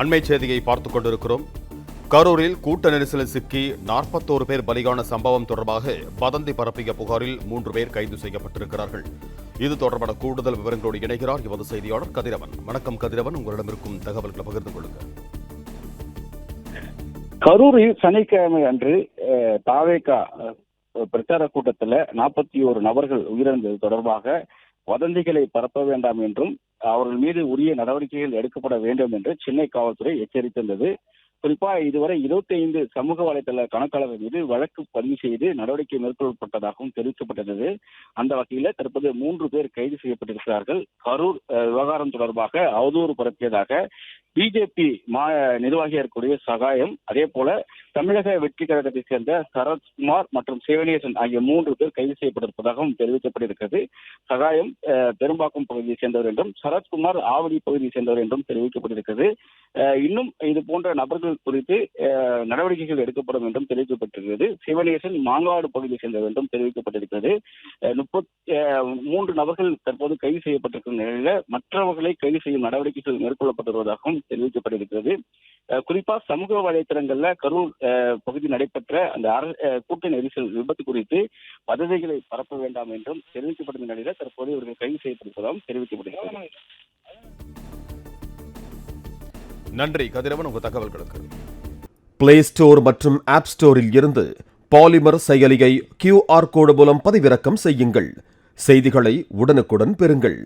அண்மை செய்தியை பார்த்துக் கொண்டிருக்கிறோம். கரூரில் கூட்ட நெரிசலில் சிக்கி நாற்பத்தோரு பேர் பலியான சம்பவம் தொடர்பாக வதந்தி பரப்பிய புகாரில் மூன்று பேர் கைது செய்யப்பட்டிருக்கிறார்கள். இது தொடர்பான கூடுதல் விவரங்களோடு இணைகிறார் எமது செய்தியாளர் கதிரவன். வணக்கம் கதிரவன். உங்களிடம் இருக்கும் தகவல்களை பகிர்ந்து கொள்ளுங்கள் கரூரில் சனிக்கிழமை அன்று தாவேகா பிரச்சார கூட்டத்தில் நாற்பத்தி ஒரு நபர்கள் உயிரிழந்தது தொடர்பாக வதந்திகளை பரப்ப வேண்டாம் என்றும் அவர்கள் மீது உரிய நடவடிக்கைகள் எடுக்கப்பட வேண்டும் என்று சென்னை காவல்துறை எச்சரித்திருந்தது. குறிப்பா இதுவரை 25 சமூக வலைதள கணக்காளர்கள் மீது வழக்கு பதிவு செய்து நடவடிக்கை மேற்கொள்ளப்பட்டதாகவும் தெரிவிக்கப்பட்டிருந்தது அந்த வகையில தற்போது மூன்று பேர் கைது செய்யப்பட்டிருக்கிறார்கள். கரூர் விவகாரம் தொடர்பாக அவதூறு பரப்பியதாக பிஜேபி மா நிர்வாகியா இருக்கக்கூடிய சகாயம். அதே போல தமிழக வெற்றி கழகத்தை சேர்ந்த சரத்குமார் மற்றும் சிவனேசன் ஆகிய மூன்று பேர் கைது செய்யப்பட்டிருப்பதாகவும் தெரிவிக்கப்பட்டிருக்கிறது. சகாயம் பெரும்பாக்கம் பகுதியை சேர்ந்தவர் என்றும் சரத்குமார் ஆவடி பகுதியை சேர்ந்தவர் என்றும் தெரிவிக்கப்பட்டிருக்கிறது. இன்னும் இது போன்ற நபர்கள் குறித்து நடவடிக்கைகள் எடுக்கப்படும் என்றும் தெரிவிக்கப்பட்டிருக்கிறது. சிவனேசன் மாங்காடு பகுதியை சேர்ந்தவர் என்றும் தெரிவிக்கப்பட்டிருக்கிறது. முப்பத்தி மூன்று நபர்கள் தற்போது கைது செய்யப்பட்டிருக்கிற நிலையில மற்றவர்களை கைது செய்யும் நடவடிக்கைகள் மேற்கொள்ளப்பட்டு வருவதாகவும் தெரிவிக்கப்பட்டிருக்கிறது குறிப்பா சமூக வலைத்தளங்கள்ல கரூர் பகுதி நடைபெற்ற அந்த அஹ், கூட்ட நெரிசல் விபத்து குறித்து வதந்திகளை பரப்ப வேண்டாம் என்றும் தெரிவிக்கப்பட்ட நிலையில தற்போது இவர்கள் கைது செய்யப்பட்டிருப்பதாகவும் தெரிவிக்கப்பட்டிருக்கிறது நன்றி கதிரவன் உங்கள் தகவல்களுக்கு. பிளே ஸ்டோர் மற்றும் ஆப் ஸ்டோரில் இருந்து பாலிமர் செயலியை கியூஆர் கோடு மூலம் பதிவிறக்கம் செய்யுங்கள். செய்திகளை உடனுக்குடன் பெறுங்கள்.